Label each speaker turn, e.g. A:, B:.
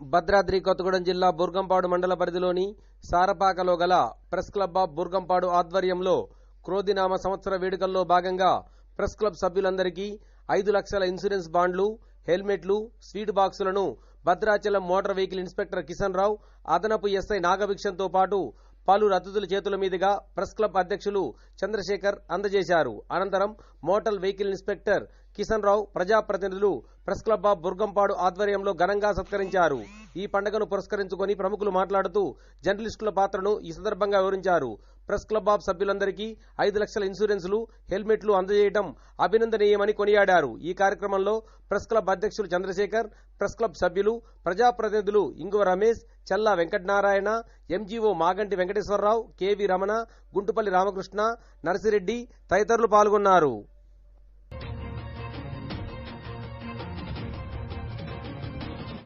A: భద్రాద్రి కొత్తగూడెం జిల్లా బుర్గంపాడు మండల పరిధిలోని సారపాకలో గల ప్రెస్ క్లబ్ ఆఫ్ బుర్గంపాడు ఆధ్వర్యంలో క్రోధినామ సంవత్సర వేడుకల్లో భాగంగా ప్రెస్ క్లబ్ సభ్యులందరికీ ఐదు లక్షల ఇన్సూరెన్స్ బాండ్లు హెల్మెట్లు స్వీట్ బాక్సులను Bhadrachalam motor vehicle inspector Kishan Rao అదనపు ఎస్ఐ నాగభిక్షంతో పాటు పలు అతిథుల చేతుల మీదుగా ప్రెస్ క్లబ్ అధ్యక్షులు చంద్రశేఖర్ అందజేశారు. అనంతరం motor vehicle inspector Kishan Rao ప్రజాప్రతినిధులు ప్రెస్ క్లబ్ ఆఫ్ బుర్గంపాడు ఆధ్వర్యంలో ఘనంగా సత్కరించారు. ఈ పండుగను పురస్కరించుకొని ప్రముఖులు మాట్లాడుతూ జర్నలిస్టుల పాత్రను ఈ సందర్భంగా వివరించారు. ప్రెస్ క్లబ్ ఆఫ్ సభ్యులందరికీ ఐదు లక్షల ఇన్సూరెన్సులు హెల్మెట్లు అందజేయడం అభినందనీయమని కొనియాడారు. ఈ కార్యక్రమంలో ప్రెస్ క్లబ్ అధ్యక్షులు చంద్రశేఖర్ ప్రెస్ క్లబ్ సభ్యులు ప్రజాప్రతినిధులు ఇంగువ రమేష్ చల్లా వెంకటనారాయణ ఎంజీఓ మాగంటి వెంకటేశ్వరరావు కెవి రమణ గుంటుపల్లి రామకృష్ణ నర్సిరెడ్డి తదితరులు పాల్గొన్నారు.